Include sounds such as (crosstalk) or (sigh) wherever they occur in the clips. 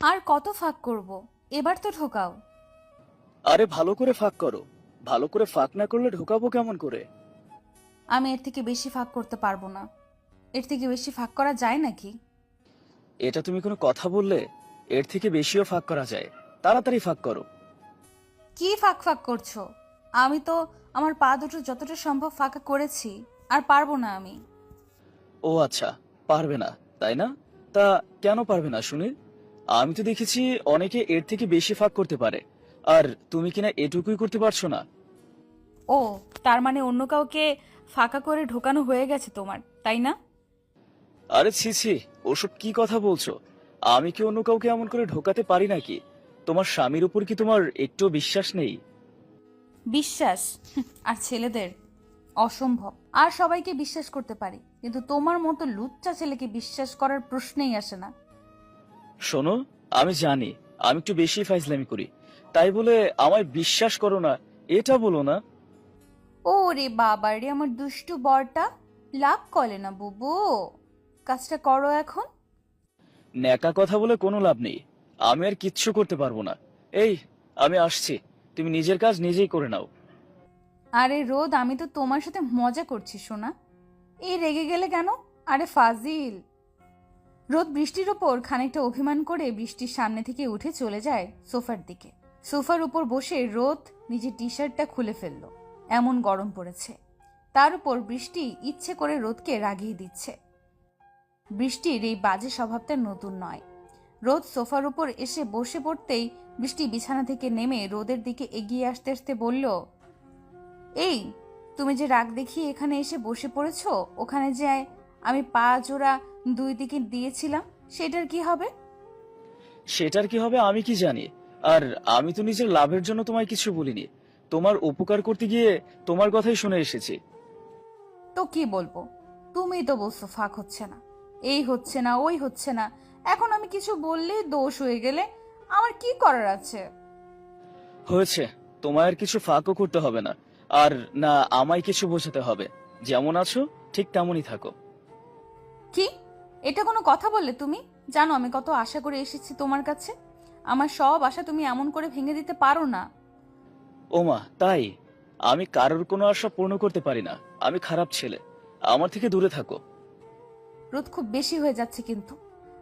আর কত ফাঁক করব? এবার তো ঢোকাও। আরে ভালো করে ফাঁক করো। ভালো করে ফাঁক না করলে ঢোকাবো কেমন করে? আমি এর থেকে বেশি ফাঁক করতে পারব না। এর থেকে বেশি ফাঁক করা যায় নাকি? এটা তুমি কোনো কথা বললে? এর থেকে বেশিও ফাঁক করা যায়। তাড়াতাড়ি ফাঁক করো। কি ফাঁক ফাঁক করছ? আমি তো আমার পা দুটো যতটা সম্ভব ফাঁকা করেছি আর পারব না আমি। ও আচ্ছা পারবে না তাই না? তা কেন পারবে না শুনি? আমি তো দেখেছি অনেকে এর থেকে বেশি ফাঁক করতে পারে। আর তুমি কিনা এটুকুই করতে পারছ না। ও তার মানে অন্য কাউকে ফাঁকা করে ঢোকানো হয়ে গেছে তোমার তাই না? আরে ছি ছি ওসব কি কথা বলছো? আমি কি অন্য কাউকে এমন করে ঢোকাতে পারি নাকি? তোমার স্বামীর উপর কি তোমার একটু বিশ্বাস নেই? বিশ্বাস? আর ছেলেদের? অসম্ভব। আর সবাইকে বিশ্বাস করতে পারি কিন্তু তোমার মতো লুচ্চা ছেলেকে বিশ্বাস করার প্রশ্নেই আসে না। শোনো আমি জানি আমি একটু বেশি ফাইজলামি করি। তাই বলে আমায় বিশ্বাস করো না এটা বলো না। ও রে বাবা রে আমার দুষ্টু বরটা। লাভ করে না বুবু। কাজটা করো এখন। ন্যাকা কথা বলে কোনো লাভ নেই। আমি আর কিচ্ছু করতে পারব না। এই আমি আসছি। তুমি নিজের কাজ নিজেই করে নাও। আরে রোদ আমি তো তোমার সাথে মজা করছি শোনা এই রেগে গেলে কেন? আরে ফাজিল। রোদ বৃষ্টির ওপর খানিকটা অভিমান করে বৃষ্টির সামনে থেকে উঠে চলে যায় সোফার দিকে। সোফার উপর বসে রোদ নিজের টি শার্টটা খুলে ফেলল। এমন গরম পড়েছে। তার উপর বৃষ্টি ইচ্ছে করে রোদকে রাগিয়ে দিচ্ছে। বৃষ্টির এই বাজে স্বভাবটা নতুন নয়। রোদ সোফার উপর এসে বসে পড়তেই বৃষ্টি বিছানা থেকে নেমে রোদের দিকে এগিয়ে আসতে আসতে বলল, এই, তুমি যে রাগ দেখিয়ে এখানে এসে বসে পড়েছো, ওখানে যে আমি পা জোড়া দুই দিকে দিয়েছিলাম সেটার কি হবে? সেটার কি হবে আমি কি জানি। আর আমি তো নিজের লাভের জন্য তোমায় কিছু বলিনি। তোমার উপকার করতে গিয়ে তোমার কথাই শুনে এসেছি। তো কি বলব? তুমি তো বলছো ফাঁক হচ্ছে না। এই হচ্ছে না ওই হচ্ছে না। এখন আমি কিছু বললেই দোষ হয়ে গেলে আমার কি করার আছে? হয়েছে তোমায় আর কিছু ফাঁকও করতে হবে না। আর না আমায় কিছু বোঝাতে হবে। যেমন আছো ঠিক তেমনই থাকো। কি? এটা কোনো কথা বললে তুমি? জানো আমি কত আশা করে এসেছি তোমার কাছে। আমার সব আশা তুমি এমন করে ভেঙে দিতে পারো না। ওমা তাই? আমি কারোর কোনো আশা পূর্ণ করতে পারি না। আমি খারাপ ছেলে। আমার থেকে দূরে থাকো। রোদ খুব বেশি হয়ে যাচ্ছে কিন্তু।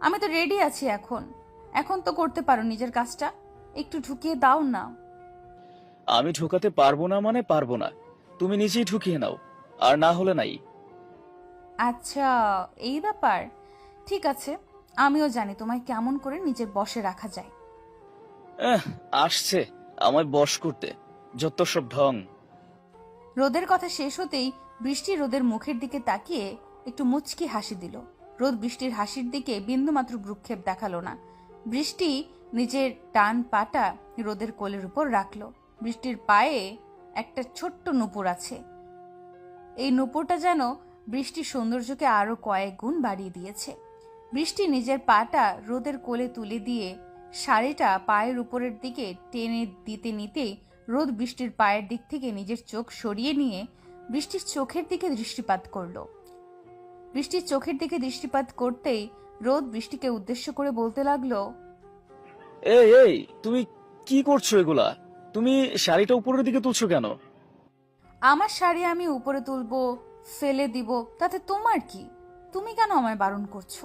আমি তো রেডি আছি এখন। এখন তো করতে পারো নিজের কাজটা। একটু ঢুকিয়ে দাও না। আমি ঢুকাতে পারব না মানে পারব না। তুমি নিজেই ঢুকিয়ে নাও। আর না হলে নাই। আচ্ছা এই ব্যাপার। ঠিক আছে আমিও জানি তোমায় কেমন করে নিজের বসে রাখা যায়। এহ, আসছে আমায় বশ করতে। যত সব ঢং। রোদের কথা শেষ হতেই বৃষ্টি রোদের মুখের দিকে তাকিয়ে একটু মুচকি হাসি দিল। রোদ বৃষ্টির হাসির দিকে বিন্দুমাত্র ভ্রুক্ষেপ দেখাল না। বৃষ্টি নিজের টান পাটা রোদের কোলের উপর রাখল। বৃষ্টির পায়ে একটা ছোট্ট নুপুর আছে। এই নুপুরটা যেন বৃষ্টির সৌন্দর্যকে আরও কয়েক গুণ বাড়িয়ে দিয়েছে। বৃষ্টি নিজের পাটা রোদের কোলে তুলে দিয়ে শাড়িটা পায়ের উপরের দিকে টেনে দিতে নিতেই রোদ বৃষ্টির পায়ের দিক থেকে নিজের চোখ সরিয়ে নিয়ে বৃষ্টির চোখের দিকে দৃষ্টিপাত করল। বৃষ্টির চোখের দিকে দৃষ্টিপাত করতেই রোদ বৃষ্টিকে উদ্দেশ্য করে বলতে লাগল এই এই তুমি কি করছ এগুলা? তুমি শাড়িটা উপরের দিকে তুলছো কেন? আমার শাড়ি আমি উপরে তুলবো ফেলে দিব তাতে তোমার কি? তুমি কেন আমায় বারণ করছ?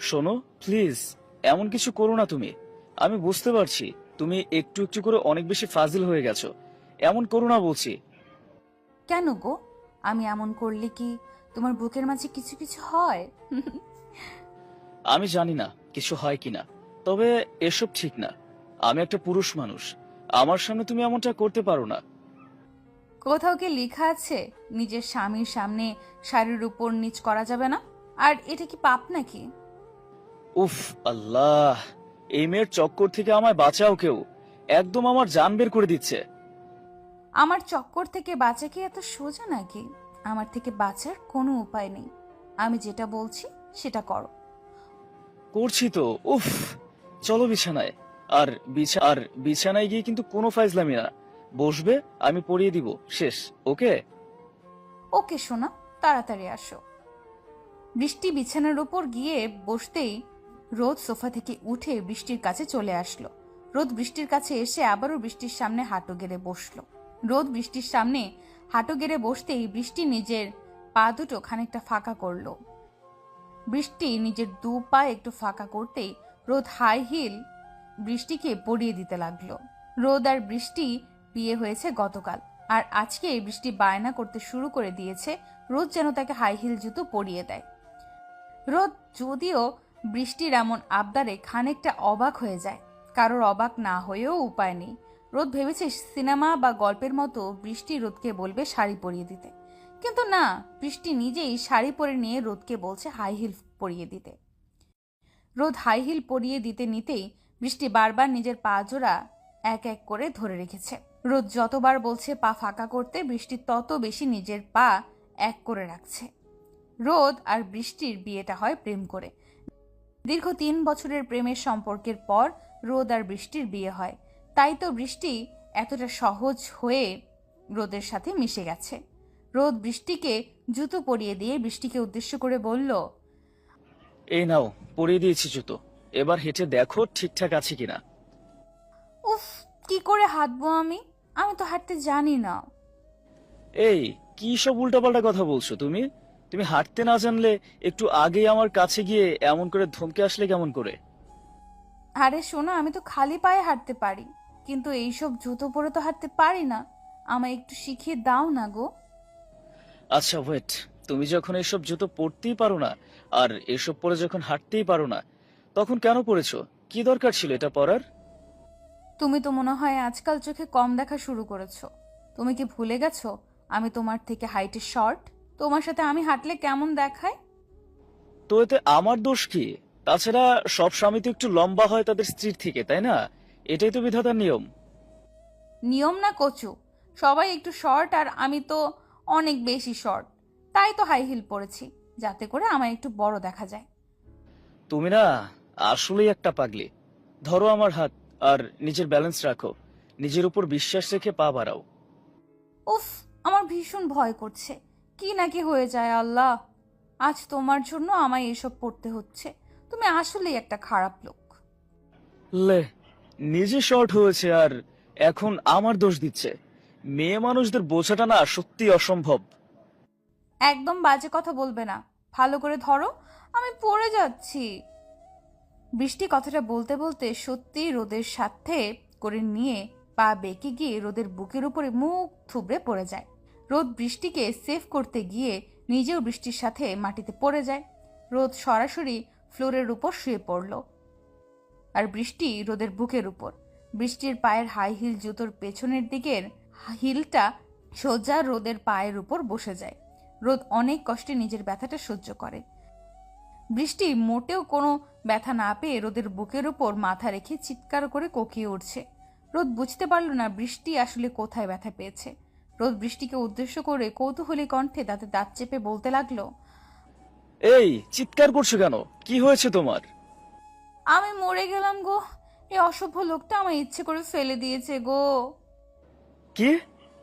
শোনো প্লিজ এমন কিছু করো না তুমি। আমি বুঝতে পারছি তুমি একটু একটু করে অনেক বেশি ফাজিল হয়ে গেছো। এমন করো না বলছি। কেন গো? আমি এমন করলে কি তোমার বুকের মাঝে কিছু কিছু হয়? (laughs) আমি জানি না কিছু হয় কিনা তবে এসব ঠিক না। আমি একটা পুরুষ মানুষ। আমার সামনে তুমি এমনটা করতে পারো না। কোথাও কি লেখা আছে নিজের স্বামীর সামনে শাড়ির উপর নিচ করা যাবে না? আর এটা কি পাপ নাকি? উফ আল্লাহ এই মেয়ের চক্কর থেকে আমায় বাঁচাও কেউ। একদম আমার জান বের করে দিচ্ছে। আমার চক্কর থেকে বাঁচা কি এত সোজা নাকি? আমার থেকে বাঁচার কোনো উপায় নেই। আমি যেটা বলছি সেটা করো। করছি তো উফ চলো বিছানায়। আর বিছা আর বিছানায় গিয়ে কিন্তু কোনো ফাইজলামি না। বসবে, আমি পড়িয়ে দিব। শেষ, ওকে? ওকে শোনা তাড়াতাড়ি আসো। বৃষ্টি বিছানার উপর গিয়ে বসতেই রোদ সোফা থেকে উঠে বৃষ্টির কাছে চলে আসলো। রোদ বৃষ্টির কাছে এসে আবারও বৃষ্টির সামনে হাঁটু গেড়ে বসল। রোদ বৃষ্টির সামনে হাঁটু গেড়ে বসতেই বৃষ্টি নিজের পা দুটো খানিকটা ফাঁকা করল। বৃষ্টি নিজের দু পা একটু ফাঁকা করতেই রোদ হাই হিল বৃষ্টিকে পড়িয়ে দিতে লাগল। রোদ আর বৃষ্টি বিয়ে হয়েছে গতকাল। আর আজকে এই বৃষ্টি বায়না করতে শুরু করে দিয়েছে, রোদ যেন তাকে হাই হিল জুতো পরিয়ে দেয়। রোদ, যদিও বৃষ্টির এমন আবদারে খানিকটা অবাক হয়ে যায়, কারোর অবাক না হয়েও উপায় নেই। রোদ ভেবেছে সিনেমা বা গল্পের মতো বৃষ্টি রোদকে বলবে শাড়ি পরিয়ে দিতে। কিন্তু না, বৃষ্টি নিজেই শাড়ি পরে নিয়ে রোদকে বলছে হাই হিল পরিয়ে দিতে। রোদ হাই হিল পরিয়ে দিতে নিতেই বৃষ্টি বারবার নিজের পা জোড়া এক এক করে ধরে রেখেছে। রোদ যতবার বলছে পা ফাঁকা করতে বৃষ্টি তত বেশি নিজের পা এক করে রাখছে। রোদ আর বৃষ্টির বিয়েটা হয় প্রেম করে। দীর্ঘ তিন বছরের প্রেমের সম্পর্কের পর রোদ আর বৃষ্টির বিয়ে হয়। তাই তো বৃষ্টি এতটা সহজ হয়ে রোদের সাথে মিশে গেছে। রোদ বৃষ্টিকে জুতো পরিয়ে দিয়ে বৃষ্টিকে উদ্দেশ্য করে বলল এই নাও পরিয়ে দিয়েছি জুতো। এবার হেঁটে দেখো ঠিকঠাক আছে কিনা? উফ কি করে হাঁটবো আমি? আমি তো হাঁটতে জানি না। এই কি সব উল্টাপাল্টা কথা বলছো তুমি? তুমি হাঁটতে না জানলে একটু আগেই আমার কাছে গিয়ে এমন করে ধমকে আসলে কেমন করে? আরে শোনো আমি তো খালি পায়ে হাঁটতে পারি। কিন্তু এইসব জুতো পরে তো হাঁটতে পারি না। আমায় একটু শিখিয়ে দাও না গো। আচ্ছা ওয়েট তুমি যখন এসব জুতো পরতেই পারো না আর এসব পরে যখন হাঁটতেই পারো না তখন কেন পরেছো? কি দরকার ছিল এটা পরার? তুমি তো মনে হয় আজকাল চোখে কম দেখা শুরু করেছ। তুমি কি ভুলে গেছো আমি তোমার থেকে হাইটে শর্ট তোমার সাথে আমি হাঁটলে কেমন দেখায়? তো এতে আমার দোষ কি? তাছাড়া সব স্বামী তো একটু লম্বা হয় তাদের স্ত্রীর থেকে তাই না? এটাই তো বিধাতার নিয়ম। নিয়ম না কচু। সবাই একটু শর্ট আর আমি তো অনেক বেশি শর্ট তাই তো হাই হিল পরেছি যাতে করে আমায় একটু বড় দেখা যায়। তুমি না আসলেই একটা পাগলি। ধরো আমার হাত আর নিজের ব্যালেন্স রাখো। নিজের উপর বিশ্বাস রেখে পা বাড়াও। উফ আমার ভীষণ ভয় করছে। কি নাকি হয়ে যায় আল্লাহ। আজ তোমার জন্য আমায় এসব পড়তে হচ্ছে। তুমি আসলেই একটা খারাপ লোক। লে নিজে শর্ট হয়েছে আর এখন আমার দোষ দিচ্ছে। মেয়ে মানুষদের বোঝাটা না সত্যি অসম্ভব। একদম বাজে কথা বলবে না। ভালো করে ধরো আমি পড়ে যাচ্ছি। বৃষ্টি কথাটা বলতে বলতে সত্যি রোদের সাথে করে নিয়ে পা বেঁকে গিয়ে রোদের বুকের উপরে মুখ থুবড়ে পড়ে যায়। রোদ বৃষ্টিকে সেভ করতে গিয়ে নিজেও বৃষ্টির সাথে মাটিতে পড়ে যায়। রোদ সরাসরি ফ্লোরের উপর শুয়ে পড়ল। আর বৃষ্টি রোদের বুকের উপর। বৃষ্টির পায়ের হাই হিল জুতোর পেছনের দিকের হিলটা সোজা রোদের পায়ের উপর বসে যায়। রোদ অনেক কষ্টে নিজের ব্যথাটা সহ্য করে। বৃষ্টি মোটেও কোনো ব্যথা না পেয়ে রোদের বুকের উপর মাথা রেখে চিৎকার করে কোকিয়ে উঠছে। রোদ বুঝতে পারল না বৃষ্টি আসলে কোথায় ব্যথা পেয়েছে। রোদ বৃষ্টিকে উদ্দেশ্য করে কৌতূহলী কণ্ঠে তাতে দাঁত চেপে বলতে লাগল এই চিৎকার করছ কেন? কি হয়েছে তোমার? আমি মরে গেলাম গো। এই অসভ্য লোকটা আমার ইচ্ছে করে ফেলে দিয়েছে গো। কি?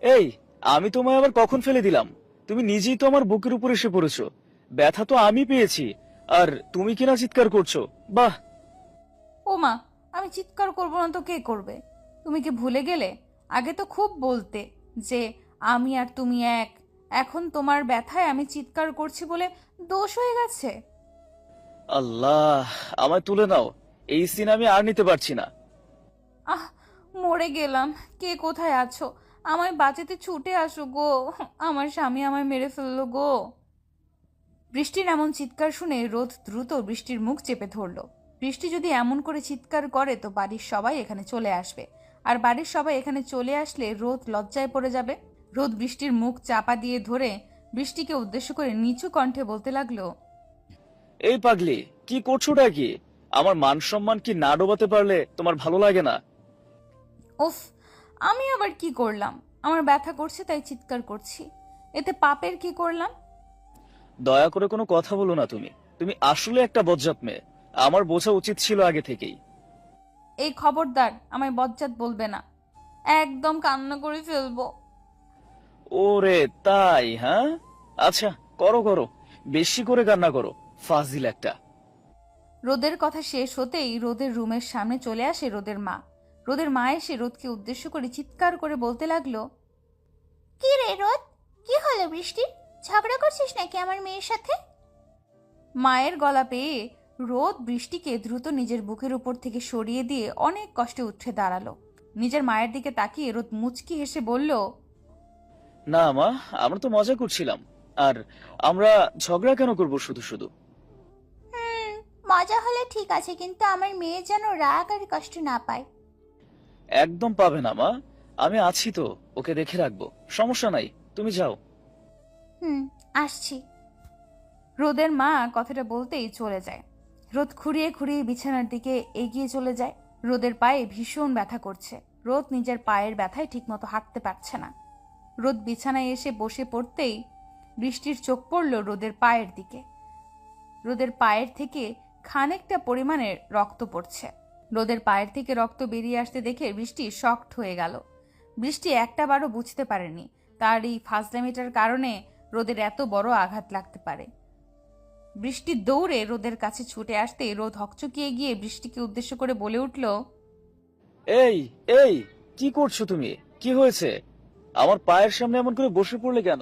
এই আমি তোমায় আবার কখন ফেলে দিলাম? তুমি নিজেই তো আমার বুকের উপর এসে পড়েছো। ব্যথা তো আমি পেয়েছি। আর তুমি কিনা চিৎকার করছ? বাহ! ও মা আমি চিৎকার করব না তো কে করবে? তুমি কি ভুলে গেলে? আগে তো খুব বলতে যে আমি আর তুমি এক। এখন তোমার ব্যথায় আমি চিৎকার করছি বলে দোষ হয়ে গেছে। আল্লাহ আমায় তুলে নাও। এই সিন আমি আর নিতে পারছি না। আহ মরে গেলাম। কে কোথায় আছো? আমায় বাঁচাতে ছুটে আসো গো। আমার স্বামী আমায় মেরে ফেলল গো। বৃষ্টির এমন চিৎকার শুনে রোদ দ্রুত বৃষ্টির মুখ চেপে ধরলো। বৃষ্টি যদি এমন করে চিৎকার করে তো বাড়ির সবাই এখানে চলে আসবে। আর বাড়ির সবাই এখানে চলে আসলে রোদ লজ্জায় পড়ে যাবে? রোদ বৃষ্টির মুখ চাপা দিয়ে ধরে বৃষ্টিকে উদ্দেশ্য করে নিচু কণ্ঠে বলতে লাগল এই পাগলি কি করছোটা কি? আমার মান সম্মান কি না ডোবাতে পারলে তোমার ভালো লাগে না? উফ আমি আবার কি করলাম? আমার ব্যথা করছে তাই চিৎকার করছি। এতে পাপের কি করলাম? দয়া করে কোনো কথা বলো না তুমি। তুমি আসলে একটা বজ্জাত মেয়ে। আমার বোঝা উচিত ছিল আগে থেকেই। এই খবরদার আমায় বজ্জাত বলবে না। একদম কান্না করে ফেলব। ওরে তাই হ্যাঁ? আচ্ছা করো করো। বেশি করে কান্না করো। ফাজিল একটা। রোদের কথা শেষ হতেই রোদের রুমের সামনে চলে আসে রোদের মা। রোদের মা এসে রোদকে উদ্দেশ্য করে চিৎকার করে বলতে লাগল কি রে রোদ? কি হলো বৃষ্টি? ঝগড়া করছিস নাকি আমার মেয়ের সাথে? মায়ের গলা পেয়ে রোদ বৃষ্টিকে দ্রুত নিজের বুকের উপর থেকে সরিয়ে দিয়ে অনেক কষ্টে উঠে দাঁড়াল। নিজের মায়ের দিকে তাকিয়ে রোদ মুচকি হেসে বলল না মা আমরা তো মজা করছিলাম। আর আমরা ঝগড়া কেন করব শুধু শুধু? মজা হলে ঠিক আছে কিন্তু আমার মেয়ে যেন রাগ আর কষ্ট না পায়। একদম পাবে না মা। আমি আছি তো ওকে দেখে রাখব। সমস্যা নাই তুমি যাও। হুম, আসছি। রোদের মা কথাটা বলতেই চলে যায়। রোদ খুঁড়িয়ে খুঁড়িয়ে বিছানার দিকে এগিয়ে চলে যায়। রোদের পায়ে ভীষণ ব্যথা করছে। রোদ নিজের পায়ের ব্যথায় ঠিকমতো হাঁটতে পারছে না। রোদ বিছানায় এসে বসে পড়তেই বৃষ্টির চোখ পড়ল রোদের পায়ের দিকে। রোদের পায়ের থেকে খানিকটা পরিমাণের রক্ত পড়ছে। রোদের পায়ের থেকে রক্ত বেরিয়ে আসতে দেখে বৃষ্টি শক্ট হয়ে গেল। বৃষ্টি একটা বারও বুঝতে পারেনি। তার এই ফাজলামিটার কারণে রোদের এত বড় আঘাত লাগতে পারে। বৃষ্টি দৌড়ে রোদের কাছে ছুটে আসতে রোদ হকচকিয়ে গিয়ে বৃষ্টিকে উদ্দেশ্য করে বলে উঠল এই এই কি করছ তুমি? কি হয়েছে? আমার পায়ের সামনে এমন করে বসে পড়লে কেন?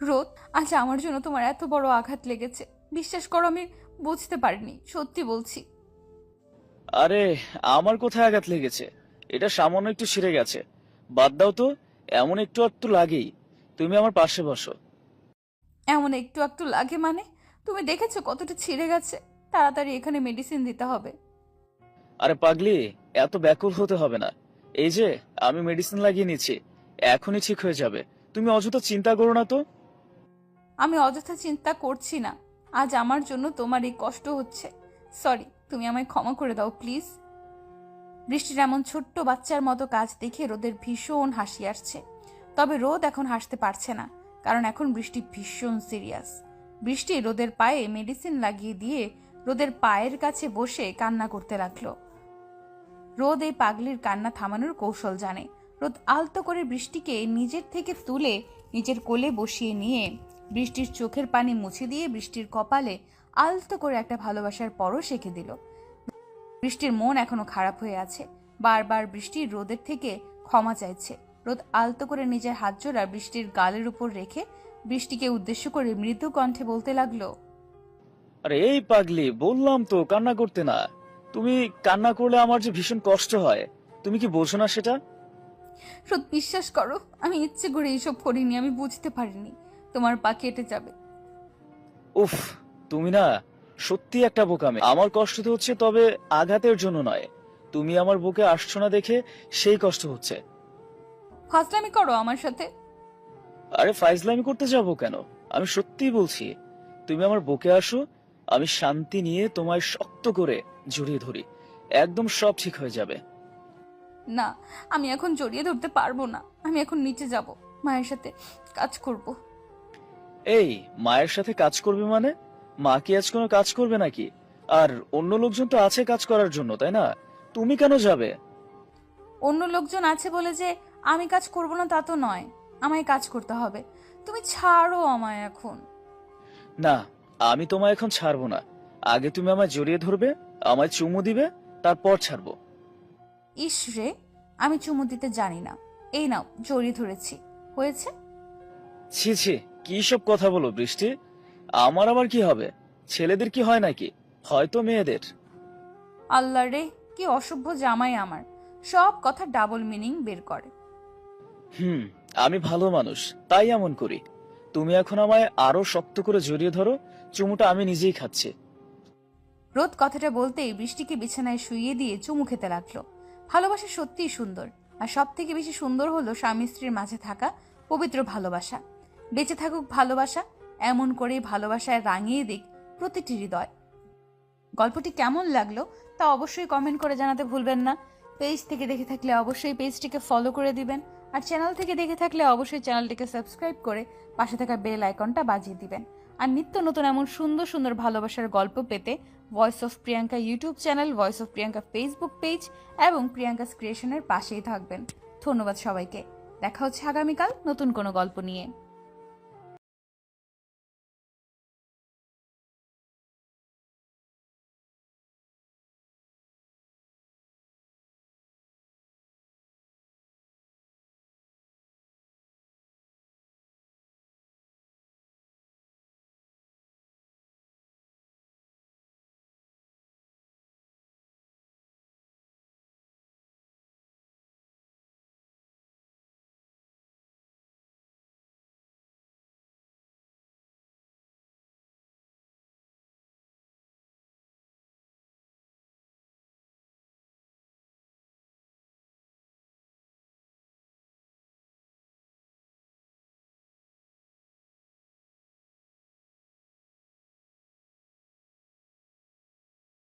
রোদ আজ আমার জন্য তোমার এত বড় আঘাত লেগেছে। বিশ্বাস করো আমি বুঝতে পারিনি সত্যি বলছি। আরে আমার কোথায় আঘাত লেগেছে? এটা সামান্য একটু ছিঁড়ে গেছে। বাদ দাও তো এমন একটু আর তো লাগেই। তুমি আমার পাশে বসো। এমন একটু একটু লাগে মানে? তুমি দেখেছ কতটা ছিঁড়ে গেছে? তাড়াতাড়ি এখানে মেডিসিন দিতে হবে। আরে পাগলি এত ব্যাকুল হতে হবে না। এই যে আমি মেডিসিন লাগিয়ে নিচ্ছি। এখনই ঠিক হয়ে যাবে। তুমি অযথা চিন্তা করো না তো। আমি অযথা চিন্তা করছি না। আজ আমার জন্য তোমার এই কষ্ট হচ্ছে। সরি তুমি আমায় ক্ষমা করে দাও প্লিজ বৃষ্টির এমন ছোট্ট বাচ্চার মতো কাজ দেখে রোদের ভীষণ হাসি আসছে। তবে রোদ এখন হাসতে পারছে না, কারণ এখন বৃষ্টি ভীষণ সিরিয়াস। বৃষ্টি রোদের পায়ে মেডিসিন লাগিয়ে দিয়ে রোদের পায়ের কাছে বসে কান্না করতে লাগল। রোদ এই পাগলির কান্না থামানোর কৌশল জানে। রোদ আলতো করে বৃষ্টিকে নিজের থেকে তুলে নিজের কোলে বসিয়ে নিয়ে বৃষ্টির চোখের পানি মুছে দিয়ে বৃষ্টির কপালে আলতো করে একটা ভালোবাসার পরও এঁকে দিল। বৃষ্টির মন এখনও খারাপ হয়ে আছে। বারবার বৃষ্টির রোদের থেকে ক্ষমা চাইছে। রোদ আলতো করে নিজের হাত জোড়া বৃষ্টির গালের উপর রেখে বৃষ্টিকে উদ্দেশ্য করে মৃদু কণ্ঠে বলতে লাগল আরে এই পাগলি বললাম তো কান্না করতে না। তুমি কান্না করলে আমার যে ভীষণ কষ্ট হয়। তুমি কি বোঝো না সেটা? রোদ বিশ্বাস করো আমি ইচ্ছে করে এইসব করিনি আমি বুঝতে পারিনি। তোমার পা কেটে যাবে। উফ তুমি না সত্যি একটা বোকামে। আমার কষ্ট তো হচ্ছে তবে আঘাতের জন্য নয়। তুমি আমার বুকে আসছো না দেখে সেই কষ্ট হচ্ছে। ফাজলামি করো আমার সাথে। আরে ফাইজলামি করতে যাব কেন? আমি সত্যিই বলছি তুমি আমার বুকে আসো আমি শান্তি নিয়ে তোমায় শক্ত করে জড়িয়ে ধরি। একদম সব ঠিক হয়ে যাবে। না আমি এখন জড়িয়ে ধরতে পারব না। আমি এখন নিচে যাব মায়ের সাথে কাজ করব। এই মায়ের সাথে কাজ করবে মানে? মা কি আজ কোনো কাজ করবে নাকি? আর অন্য লোকজন তো আছে কাজ করার জন্য তাই না? তুমি কেন যাবে? অন্য লোকজন আছে বলে যে আমি কাজ করব না তা তো নয়। আমায় কাজ করতে হবে। তুমি ছাড়ো আমায় এখন। না আমি তোমায় এখন ছাড়বো না। আগে তুমি আমায় জড়িয়ে ধরবে আমায় চুমু দিবে তারপর ছাড়বো। ইস রে আমি চুমু দিতে জানি না। এই নাও জড়িয়ে ধরেছি। হয়েছে? ছি ছি কি সব কথা বলো বৃষ্টি? আমার আবার কি হবে? ছেলেদের কি হয় নাকি? হয়তো মেয়েদের। আল্লাহ রে কি অসভ্য জামাই আমার। সব কথা ডাবল মিনিং বের করে। হুম, আমি ভালো মানুষ, তাই এমন করি। তুমি এখন আমায় আরও শক্ত করে জড়িয়ে ধরো, চুমুটা আমি নিজেই খাচ্ছি। রোদ কথাটা বলতেই বৃষ্টিকে বিছানায় শুইয়ে দিয়ে চুমু খেতে লাগল। ভালোবাসা সত্যিই সুন্দর, আর সব থেকে বেশি সুন্দর হলো স্বামী স্ত্রীর মাঝে থাকা পবিত্র ভালোবাসা। বেঁচে থাকুক ভালোবাসা, এমন করেই ভালোবাসায় রাঙিয়ে দিক প্রতিটি হৃদয়। গল্পটি কেমন লাগল তা অবশ্যই কমেন্ট করে জানাতে ভুলবেন না। পেজ থেকে দেখে থাকলে অবশ্যই পেজটিকে ফলো করে দিবেন। আর চ্যানেল থেকে দেখে থাকলে অবশ্যই চ্যানেলটিকে সাবস্ক্রাইব করে পাশে থাকা বেল আইকনটা বাজিয়ে দিবেন। আর নিত্য নতুন এমন সুন্দর সুন্দর ভালোবাসার গল্প পেতে voice of Priyanka YouTube channel voice of Priyanka Facebook page এবং প্রিয়াঙ্কাস ক্রিয়েশনের পাশেই থাকবেন। ধন্যবাদ সবাইকে। দেখা হচ্ছে আগামীকাল নতুন কোনো গল্প নিয়ে।